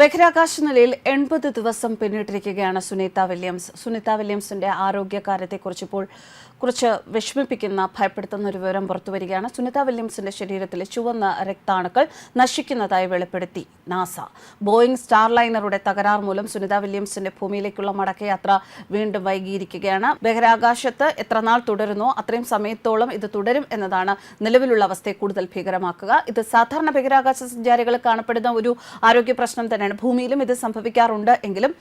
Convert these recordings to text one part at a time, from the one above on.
ബഹിരാകാശ നിലയിൽ എൺപത് ദിവസം പിന്നിട്ടിരിക്കുകയാണ് സുനീത വില്യംസ്. സുനീത വില്യംസിന്റെ ആരോഗ്യകാര്യത്തെക്കുറിച്ച് ഇപ്പോൾ കുറച്ച് വിഷമിപ്പിക്കുന്ന ഭയപ്പെടുത്തുന്ന ഒരു വിവരം പുറത്തുവരികയാണ് സുനിത വില്യംസിന്റെ ശരീരത്തിലെ ചുവന്ന രക്താണുക്കൾ നശിക്കുന്നതായി വെളിപ്പെടുത്തി നാസ. ബോയിങ് സ്റ്റാർലൈനറുടെ തകരാർ മൂലം സുനിത വില്യംസിന്റെ ഭൂമിയിലേക്കുള്ള മടക്കയാത്ര വീണ്ടും വൈകിയിരിക്കുകയാണ്. ബഹിരാകാശത്ത് എത്രനാൾ തുടരുന്നോ അത്രയും സമയത്തോളം ഇത് തുടരും എന്നതാണ് നിലവിലുള്ള അവസ്ഥയെ കൂടുതൽ ഭീകരമാക്കുക. ഇത് സാധാരണ ബഹിരാകാശ സഞ്ചാരികൾ കാണപ്പെടുന്ന ഒരു ആരോഗ്യ പ്രശ്നം തന്നെയാണ്. ഭൂമിയിലും ഇത് സംഭവിക്കാറുണ്ട് എങ്കിലും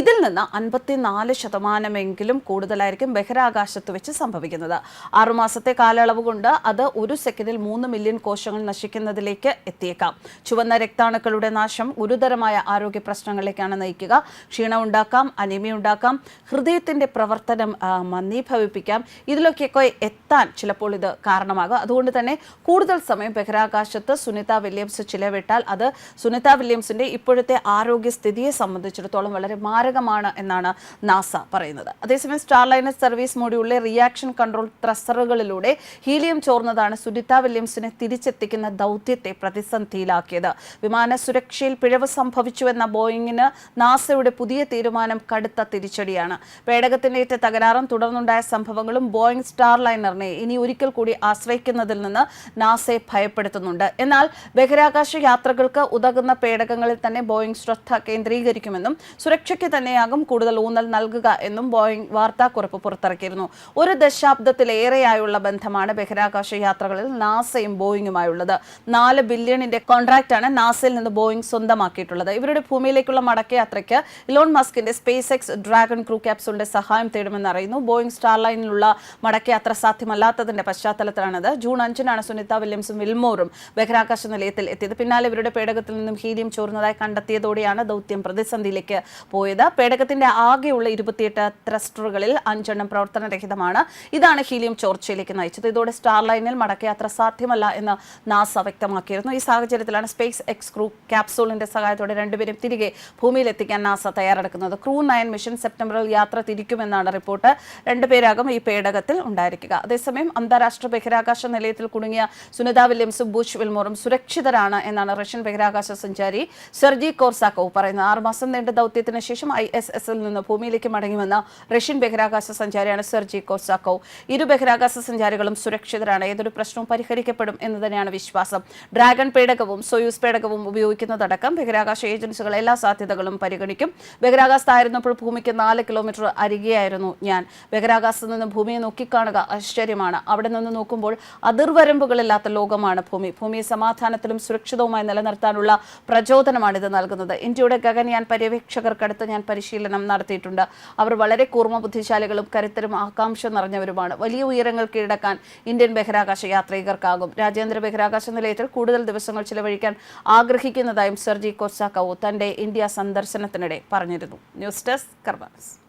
ഇതിൽ നിന്ന് അൻപത്തിനാല് ശതമാനമെങ്കിലും കൂടുതലായിരിക്കും ബഹിരാകാശത്ത് വെച്ച് സംഭവിക്കുന്നത്. ആറുമാസത്തെ കാലയളവ് കൊണ്ട് അത് ഒരു സെക്കൻഡിൽ മൂന്ന് മില്യൺ കോശങ്ങൾ നശിക്കുന്നതിലേക്ക് എത്തിയേക്കാം. ചുവന്ന രക്താണുക്കളുടെ നാശം ഗുരുതരമായ ആരോഗ്യ പ്രശ്നങ്ങളിലേക്കാണ് നയിക്കുക. ക്ഷീണം ഉണ്ടാക്കാം അനീമിയ ഉണ്ടാക്കാം ഹൃദയത്തിന്റെ പ്രവർത്തനം മന്ദീഭവിപ്പിക്കാം. ഇതിലൊക്കെയൊക്കെ എത്താൻ ചിലപ്പോൾ ഇത് കാരണമാകും. അതുകൊണ്ട് തന്നെ കൂടുതൽ സമയം ബഹിരാകാശത്ത് സുനിത വില്യംസ് ചിലവിട്ടാൽ അത് സുനിത വില്യംസിന്റെ ഇപ്പോഴത്തെ ആരോഗ്യസ്ഥിതിയെ സംബന്ധിച്ചിടത്തോളം വളരെ മാരകമാണ് എന്നാണ് നാസ പറയുന്നത്. അതേസമയം സ്റ്റാർലൈനർ സർവീസ് മോഡിയുള്ള റിയാക്ഷൻ കൺട്രോൾ ത്രസറുകളിലൂടെ ഹീലിയം ചോർന്നതാണ് സുനിത വില്യംസിനെ തിരിച്ചെത്തിക്കുന്ന ദൗത്യത്തെ പ്രതിസന്ധിയിലാക്കിയത്. വിമാന സുരക്ഷയിൽ പിഴവ് സംഭവിച്ചുവെന്ന ബോയിങ്ങിന് നാസയുടെ പുതിയ തീരുമാനം കടുത്ത തിരിച്ചടിയാണ്. പേടകത്തിനേറ്റ തകരാറും തുടർന്നുണ്ടായ സംഭവങ്ങളും ബോയിങ് സ്റ്റാർലൈനറിനെ ഇനി ഒരിക്കൽ കൂടി ആശ്രയിക്കുന്നതിൽ നിന്ന് നാസയെ ഭയപ്പെടുത്തുന്നുണ്ട്. എന്നാൽ ബഹിരാകാശ യാത്രകൾക്ക് ഉതകുന്ന പേടകങ്ങളിൽ തന്നെ ബോയിങ് ശ്രദ്ധ കേന്ദ്രീകരിക്കുമെന്നും സുരക്ഷയ്ക്ക് തന്നെയാകും കൂടുതൽ ഊന്നൽ നൽകുക എന്നും ബോയിങ് വാർത്താക്കുറിപ്പ് പുറത്തിറക്കിയിരുന്നു. ഒരു ദശാബ്ദത്തിലേറെയായുള്ള ബന്ധമാണ് ബഹിരാകാശ യാത്രകളിൽ നാസയും ബോയിങ്ങുമായുള്ളത് നാല് ബില്യണിന്റെ കോൺട്രാക്റ്റാണ് നാസയിൽ നിന്ന് ബോയിങ് സ്വന്തമാക്കിയിട്ടുള്ളത്. ഇവരുടെ ഭൂമിയിലേക്കുള്ള മടക്കയാത്രയ്ക്ക് ഇലോൺ മസ്കിന്റെ സ്പേസ് എക്സ് ഡ്രാഗൺ ക്രൂ ക്യാപ്സൂളിന്റെ സഹായം തേടുമെന്ന് അറിയുന്നു. ബോയിങ് സ്റ്റാർലൈനിലുള്ള മടക്കയാത്ര സാധ്യമല്ലാത്തതിന്റെ പശ്ചാത്തലത്തിലാണിത്. ജൂൺ അഞ്ചിനാണ് സുനിത വില്യംസും വിൽമോറും ബഹിരാകാശ നിലയത്തിൽ എത്തിയത്. പിന്നാലെ ഇവരുടെ പേടകത്തിൽ നിന്നും ഹീലിയം ചോർന്നതായി കണ്ടെത്തിയതോടെയാണ് ദൗത്യം പ്രതിസന്ധിയിലേക്ക് പോയത്. പേടകത്തിന്റെ ആകെയുള്ള ഇരുപത്തിയെട്ട് ത്രസ്റ്ററുകളിൽ അഞ്ചെണ്ണം പ്രവർത്തനരഹിതമാണ്. ഇതാണ് ഹീലിയം ചോർച്ചയിലേക്ക് നയിച്ചത്. ഇതോടെ സ്റ്റാർലൈനിൽ മടക്കയാത്ര സാധ്യമല്ല എന്ന് നാസ വ്യക്തമാക്കിയിരുന്നു. ഈ സാഹചര്യത്തിലാണ് സ്പേസ് എക്സ് ക്രൂ ക്യാപ്സൂളിന്റെ സഹായത്തോടെ രണ്ടുപേരും തിരികെ ഭൂമിയിലെത്തിക്കാൻ നാസ തയ്യാറെടുക്കുന്നത്. ക്രൂ നയൻ മിഷൻ സെപ്റ്റംബറിൽ യാത്ര തിരിക്കുമെന്നാണ് റിപ്പോർട്ട്. രണ്ടുപേരാകും ഈ പേടകത്തിൽ ഉണ്ടായിരിക്കുക. അതേസമയം അന്താരാഷ്ട്ര ബഹിരാകാശ നിലയത്തിൽ കുടുങ്ങിയ സുനിത വില്യംസും ബുഷ് വിൽമോറും സുരക്ഷിതരാണ് എന്നാണ് റഷ്യൻ ബഹിരാകാശ സഞ്ചാരി സെർജി കോർസാക്കോവ് പറയുന്നത്. ആറുമാസം നീണ്ട ദൗത്യത്തിന് ശേഷം ഐ എസ് എസിൽ നിന്ന് ഭൂമിയിലേക്ക് മടങ്ങിവന്ന റഷ്യൻ ബഹിരാകാശ സഞ്ചാരിയാണ് സെർജി കോർസാക്കോവ് ഇരു ബഹിരാകാശ സഞ്ചാരികളും സുരക്ഷിതരാണ്. ഏതൊരു പ്രശ്നവും പരിഹരിക്കപ്പെടും എന്ന് തന്നെയാണ് വിശ്വാസം. ഡ്രാഗൺ പേടകവും സൊയൂസ് പേടകവും ഉപയോഗിക്കുന്നതടക്കം ബഹിരാകാശ ഏജൻസികൾ എല്ലാ സാധ്യതകളും പരിഗണിക്കും. ബഹിരാകാശത്തായിരുന്നപ്പോൾ ഭൂമിക്ക് നാല് കിലോമീറ്റർ അരികെയായിരുന്നു ഞാൻ. ബഹിരാകാശത്ത് നിന്ന് ഭൂമിയെ നോക്കിക്കാണുക ആശ്ചര്യമാണ്. അവിടെ നിന്ന് നോക്കുമ്പോൾ അതിർവരമ്പുകളില്ലാത്ത ലോകമാണ് ഭൂമി. ഭൂമിയെ സമാധാനത്തിലും സുരക്ഷിതവുമായി നിലനിർത്താനുള്ള പ്രചോദനമാണ് ഇത് നൽകുന്നത്. ഇന്ത്യയുടെ ഗഗൻയാൻ പര്യവേക്ഷകർക്കടുത്ത് ഞാൻ പരിശീലനം നടത്തിയിട്ടുണ്ട്. അവർ വളരെ കൂർമ്മ ബുദ്ധിശാലികളും കരുത്തരും ആകാംക്ഷ നിറഞ്ഞവരുമാണ്. വലിയ ഉയരങ്ങൾ കീഴടക്കാൻ ഇന്ത്യൻ ബഹിരാകാശ യാത്രികർക്കാകും. രാജ്യാന്തര ബഹിരാകാശ നിലയത്തിൽ കൂടുതൽ ദിവസങ്ങൾ ചിലവഴിക്കാൻ ആഗ്രഹിക്കുന്നതായും സെർജി കൊസാക്കവോ തന്റെ ഇന്ത്യ സന്ദർശനത്തിനിടെ പറഞ്ഞിരുന്നു. News desk കർബാസ്